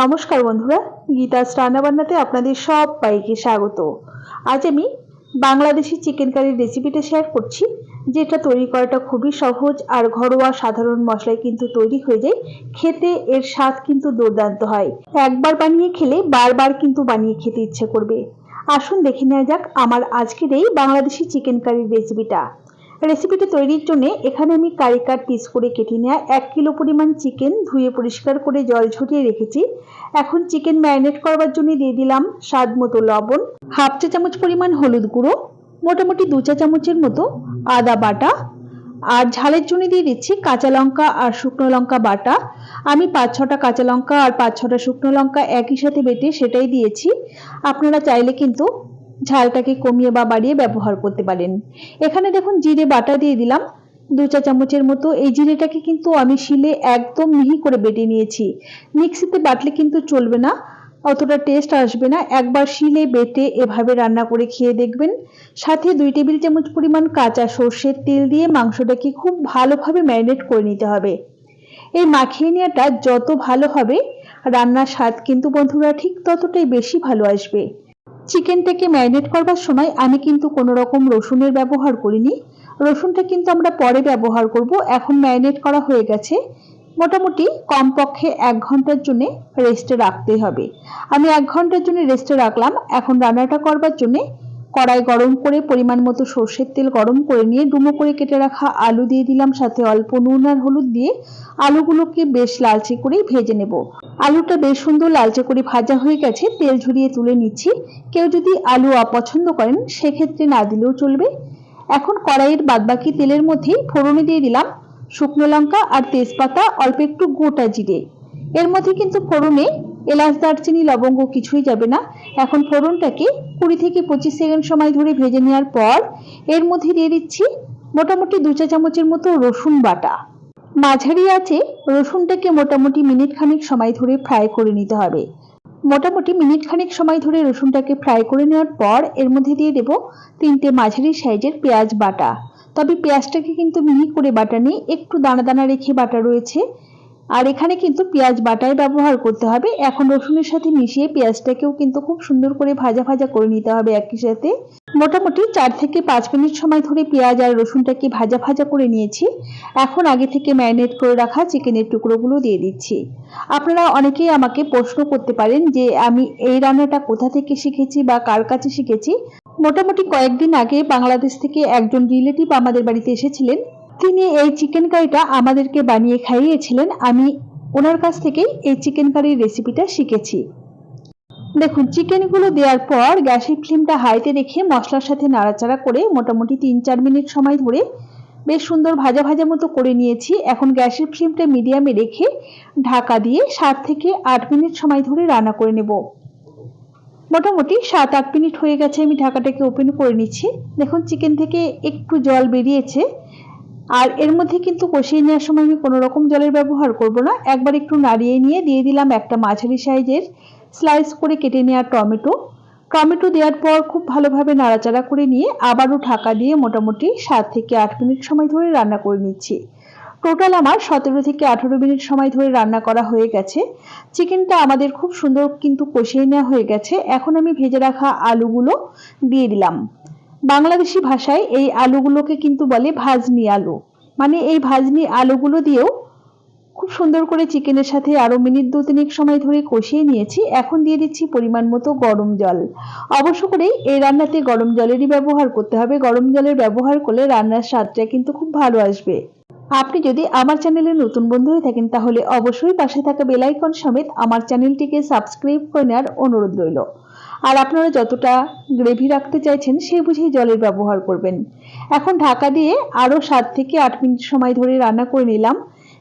নমস্কার বন্ধুরা গীতাস রান্নাবান্নাতে আপনাদের সব বাইকে স্বাগত। আজ আমি বাংলাদেশি চিকেন কারির রেসিপিটা শেয়ার করছি, যেটা তৈরি করাটা খুবই সহজ আর ঘরোয়া সাধারণ মশলায় কিন্তু তৈরি হয়ে যায়। খেতে এর স্বাদ কিন্তু দুর্দান্ত হয়। একবার বানিয়ে খেলে বারবার কিন্তু বানিয়ে খেতে ইচ্ছে করবে। আসুন দেখে নেওয়া যাক আমার আজকের এই বাংলাদেশি চিকেন কারির রেসিপিটা রেসিপিটা তৈরির জন্য এখানে আমি কারি কাট পিস করে কেটে নেওয়া এক কিলো পরিমাণ চিকেন ধুয়ে পরিষ্কার করে জল ঝরিয়ে রেখেছি। এখন চিকেন ম্যারিনেট করবার জন্য দিয়ে দিলাম স্বাদ মতো লবণ, হাফ চা চামচ পরিমাণ হলুদ গুঁড়ো, মোটামুটি দু চা চামচের মতো আদা বাটা, আর ঝালের জন্য দিয়ে দিচ্ছি কাঁচা লঙ্কা আর শুকনো লঙ্কা বাটা। আমি পাঁচ ছটা কাঁচা লঙ্কা আর পাঁচ ছটা শুকনো লঙ্কা একই সাথে বেটে সেটাই দিয়েছি। আপনারা চাইলে কিন্তু ঝালটাকে কমিয়ে বা বাড়িয়ে ব্যবহার করতে পারেন। এখানে দেখুন জিরে বাটা দিয়ে দিলাম। দু চা চামচের মতো এই জিরেটাকে কিন্তু আমি শিলে একদম মিহি করে বেটে নিয়েছি। মিক্সিতে বাটলে কিন্তু চলবে না, অতটা টেস্ট আসবে না। একবার শিলে বেটে এভাবে রান্না করে খেয়ে দেখবেন। সাথে দুই টেবিল চামচ পরিমাণ কাঁচা সর্ষের তেল দিয়ে মাংসটাকে খুব ভালোভাবে ম্যারিনেট করে নিতে হবে। এই মাখিয়ে নেওয়াটা যত ভালো হবে, রান্নার স্বাদ কিন্তু বন্ধুরা ঠিক ততটাই বেশি ভালো আসবে। চিকেনটাকে ম্যারিনেট করবার সময় আমি কিন্তু কোনো রকম রসুনের ব্যবহার করিনি। রসুনটা কিন্তু আমরা পরে ব্যবহার করব। এখন ম্যারিনেট করা হয়ে গেছে। মোটামুটি কমপক্ষে এক ঘণ্টার জন্য রেস্টে রাখতে হবে। আমি এক ঘণ্টার জন্য রেস্টে রাখলাম। এখন রান্নাটা করবার জন্য কড়াই গরম করে পরিমাণ মতো সর্ষের তেল গরম করে নিয়ে ডুমো করে কেটে রাখা আলু দিয়ে দিলাম, সাথে অল্প নুন আর হলুদ দিয়ে আলুগুলোকে বেশ লালচে করে ভেজে নেব। আলুটা বেশ সুন্দর লালচে করে ভাজা হয়ে গেছে, তেল ঝরিয়ে তুলে নিচ্ছি। কেউ যদি আলু অপছন্দ করেন, সেক্ষেত্রে না দিলেও চলবে। এখন কড়াইয়ের বাদবাকি তেলের মধ্যেই ফোড়নে দিয়ে দিলাম শুকনো লঙ্কা আর তেজপাতা, অল্প একটু গোটা জিরে। এর মধ্যে কিন্তু ফোড়নে এলাচ, দারচিনি, লবঙ্গ কিছুই যাবে না। এখন ফোড়নটাকে কুড়ি থেকে পঁচিশ সেকেন্ড সময় ধরে ভেজে নেওয়ার পর এর মধ্যে দিয়ে দিচ্ছি মোটামুটি দু চা চামচের মতো রসুন বাটা। মাঝারি আছে রসুনটাকে মোটামুটি মিনিট খানিক সময় ধরে ফ্রাই করে নিতে হবে। মোটামুটি মিনিট খানিক সময় ধরে রসুনটাকে ফ্রাই করে নেওয়ার পর এর মধ্যে দিয়ে দেব তিনটে মাঝারি সাইজের পেঁয়াজ বাটা। তবে পেঁয়াজটাকে কিন্তু মিহি করে বাটা নেই একটু দানা দানা রেখে বাটা রয়েছে। আর এখানে কিন্তু পেঁয়াজ বাটাই ব্যবহার করতে হবে। এখন রসুনের সাথে মিশিয়ে পেঁয়াজটাকেও কিন্তু খুব সুন্দর করে ভাজা ভাজা করে নিতে হবে একই সাথে। মোটামুটি চার থেকে পাঁচ মিনিট সময় ধরে পেঁয়াজ আর রসুনটাকে ভাজা ভাজা করে নিয়েছি। এখন আগে থেকে ম্যারিনেট করে রাখা চিকেনের টুকরোগুলো দিয়ে দিচ্ছি। আপনারা অনেকেই আমাকে প্রশ্ন করতে পারেন যে আমি এই রান্নাটা কোথা থেকে শিখেছি বা কার কাছে শিখেছি। মোটামুটি কয়েকদিন আগে বাংলাদেশ থেকে একজন রিলেটিভ আমাদের বাড়িতে এসেছিলেন। তিনি এই চিকেন কারিটা আমাদেরকে বানিয়ে খাইয়েছিলেন। আমি ওনার কাছ থেকেই এই চিকেন কারির রেসিপিটা শিখেছি। দেখুন চিকেনগুলো দেওয়ার পর গ্যাসের ফ্লেমটা হাইতে রেখে মশলার সাথে নাড়াচাড়া করে মোটামুটি তিন চার মিনিট সময় ধরে বেশ সুন্দর ভাজা ভাজা মতো করে নিয়েছি। এখন গ্যাসের ফ্লেমটা মিডিয়ামে রেখে ঢাকা দিয়ে সাত থেকে আট মিনিট সময় ধরে রান্না করে নেব। মোটামুটি সাত, আট মিনিট হয়ে গেছে, আমি ঢাকাটাকে ওপেন করে নিচ্ছি। দেখুন চিকেন থেকে একটু জল বেরিয়েছে। আর এর মধ্যে কিন্তু কষিয়ে নেওয়ার সময় আমি কোনো রকম জলের ব্যবহার করব না। একবার একটু নাড়িয়ে নিয়ে দিয়ে দিলাম একটা মাঝারি সাইজের স্লাইস করে কেটে নেওয়া টমেটো। টমেটো দেওয়ার পর খুব ভালোভাবে নাড়াচাড়া করে নিয়ে আবারও ঢাকা দিয়ে মোটামুটি সাত থেকে আট মিনিট সময় ধরে রান্না করে নিচ্ছি। টোটাল আমার সতেরো থেকে আঠেরো মিনিট সময় ধরে রান্না করা হয়ে গেছে। চিকেনটা আমাদের খুব সুন্দর কিন্তু কষিয়ে নেওয়া হয়ে গেছে। এখন আমি ভেজে রাখা আলুগুলো দিয়ে দিলাম। বাংলাদেশি ভাষায় এই আলুগুলোকে কিন্তু বলে ভাজনি আলু। মানে এই ভাজনি আলুগুলো দিয়েও খুব সুন্দর করে চিকেনের সাথে আরও মিনিট দু তিনেক সময় ধরে কষিয়ে নিয়েছি। এখন দিয়ে দিচ্ছি পরিমাণ মতো গরম জল। অবশ্য করেই এই রান্নাতে গরম জলেরই ব্যবহার করতে হবে। গরম জলের ব্যবহার করলে রান্নার স্বাদটা কিন্তু খুব ভালো আসবে। আপনি যদি আমার চ্যানেলে নতুন বন্ধু হয়ে থাকেন, তাহলে অবশ্যই পাশে থাকা বেলাইকন সমেত আমার চ্যানেলটিকে সাবস্ক্রাইব করে নেওয়ার অনুরোধ রইল। আর আপনারা যতটা গ্রেভি রাখতে চাইছেন, সেই বুঝেই জলের ব্যবহার করবেন। এখন ঢাকা দিয়ে আরও সাত থেকে আট মিনিট সময় ধরে রান্না করে নিলাম।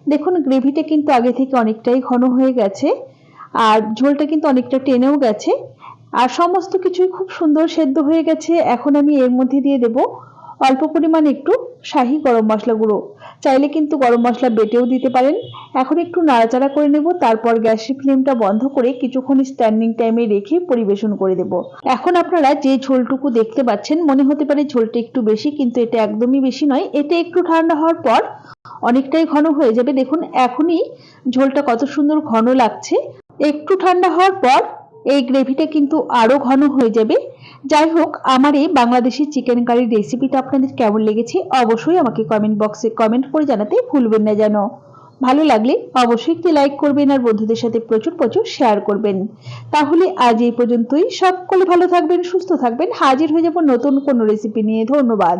দেখুন, গ্রেভিটা কিন্তু আগে থেকে অনেকটাই ঘন হয়ে গেছে, আর ঝোলটা কিন্তু অনেকটা টেনেও গেছে, আর সমস্ত কিছুই খুব সুন্দর সেদ্ধ হয়ে গেছে। এখন আমি এর মধ্যে দিয়ে দেব অল্প পরিমাণ একটু শাহি গরম মশলা গুঁড়ো। চাইলে কিন্তু গরম মশলা বেটেও দিতে পারেন। এখন একটু নাড়াচাড়া করে নেব, তারপর গ্যাসের ফ্লেমটা বন্ধ করে কিছুক্ষণ স্ট্যান্ডিং টাইমে রেখে পরিবেশন করে দেব। এখন আপনারা যে ঝোলটুকু দেখতে পাচ্ছেন, মনে হতে পারে ঝোলটা একটু বেশি, কিন্তু এটা একদমই বেশি নয়। এটা একটু ঠান্ডা হওয়ার পর অনেকটাই ঘন হয়ে যাবে। দেখুন, এখনই ঝোলটা কত সুন্দর ঘন লাগছে। একটু ঠান্ডা হওয়ার পর এই গ্রেভিটা কিন্তু আরও ঘন হয়ে যাবে। যাই হোক, আমার এই বাংলাদেশি চিকেন কারির রেসিপিটা আপনাদের কেমন লেগেছে অবশ্যই আমাকে কমেন্ট বক্সে কমেন্ট করে জানাতে ভুলবেন না যেন। ভালো লাগলে অবশ্যই একটি লাইক করবেন আর বন্ধুদের সাথে প্রচুর প্রচুর শেয়ার করবেন। তাহলে আজ এই পর্যন্তই। সকলে ভালো থাকবেন, সুস্থ থাকবেন। হাজির হয়ে যাব নতুন কোনো রেসিপি নিয়ে। ধন্যবাদ।